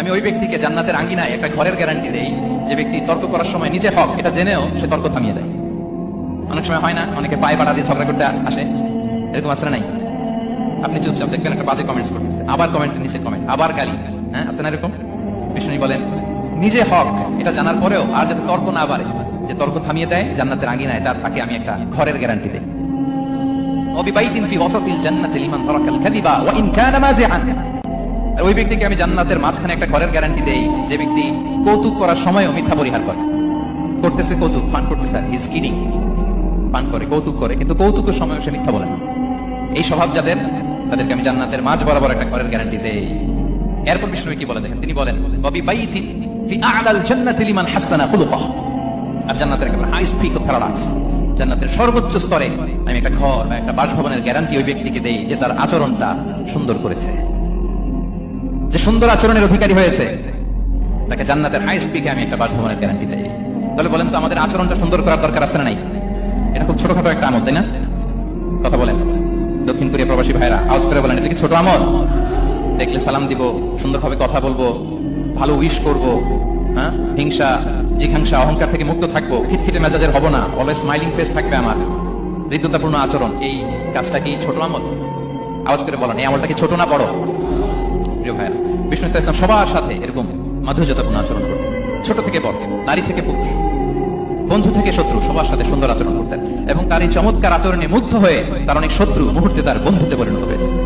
আমি ওই ব্যক্তিকে জান্নাতের আঙ্গিনায় একটা ঘরের গ্যারান্টি দেই, যে ব্যক্তি তর্ক করার সময় নিজে হক, এটা জেনেও সে তর্ক থামিয়ে দেয়। অনেক সময় হয় না, অনেকে পায়ে পাড়া দিয়ে ঝগড়া করতে আসে। এরকম আসলে নাই? আপনি চুপচাপ দেখবেন একটা বাজে কমেন্টস করতেছে, আবার কমেন্টের নিচে কমেন্ট আবার গালি। হ্যাঁ আছে না এরকম? বিষ্ণু বলেন, নিজে হক, এটা জানার পরেও আর যাতে তর্ক না বাড়ে, যে তর্ক থামিয়ে দেয়, জান্নাতের আঙ্গিনায় তার তাকে আমি একটা ঘরের গ্যারান্টি দেই। জান্নাতি লিমান তারাকাল কাযিবা ওয়া ইন কানা মাযিআন আর ওই ব্যক্তিকে আমি জান্নাতের মাঝখানে একটা ঘরের গ্যারান্টি দেই, যে ব্যক্তি কৌতুক করার সময়ও মিথ্যা পরিহার করে। করতেছে কৌতুক ফান করতেছে ইজ কিডিং পান করে, কৌতুক করে, কিন্তু কৌতুকের সময় সে মিথ্যা বলে না। এই স্বভাব যাদের, তাদেরকে আমি জান্নাতের মাঝ বরাবর একটা ঘরের গ্যারান্টি দেই। এরপর বিষ্ণু কি বলে দেখেন? তিনি বলেন কবি বাইতি ফি আ'লাল জান্নাতি লিমান হাসানা খুলুকাহ। আর জান্নাতের একেবারে হাই স্পিক অফ প্যারাডাইস জান্নাতের সর্বোচ্চ স্তরে আমি একটা ঘর বা একটা বাসভবনের গ্যারান্টি ওই ব্যক্তিকে দেই, যে তার আচরণটা সুন্দর করেছে। সুন্দর আচরণের অধিকারী হয়েছে। তাকে জান্নাতের হাই স্পিকে আমি একটা বাসভবনের গ্যারান্টি দেই। তাহলে বলেন তো, আমাদের আচরণটা সুন্দর করার দরকার আছে নাই? এটা খুব ছোটখাটো একটা আমল, তাই না? কথা বলেন। দক্ষিণ কোরিয়া প্রবাসী ভাইরা, আওয়াজ করে বলেন, এটা কি ছোট আমল? দেখলে সালাম দিব, সুন্দরভাবে কথা বলব, ভালো উইশ করব হ্যাঁ? হিংসা, জিঘাংসা, অহংকার থেকে মুক্ত থাকব, খিটখিটে মেজাজের হব না অলওয়েজ স্মাইলিং ফেস থাকবে আমার। হৃদ্যতাপূর্ণ আচরণ, এই কাজটা কি ছোট আমল? আওয়াজ করে বলেন, এই আমলটা কি ছোট না বড়? প্রিয় ভাইরা ইসলাম সবার সাথে এরকম মাধুর্যতাপূর্ণ আচরণ করতেন ছোট থেকে বড়, নারী থেকে পুরুষ, বন্ধু থেকে শত্রু, সবার সাথে সুন্দর আচরণ করতেন। এবং তার এই চমৎকার আচরণে মুগ্ধ হয়ে তার অনেক শত্রু মুহূর্তে তার বন্ধুতে পরিণত হয়েছে।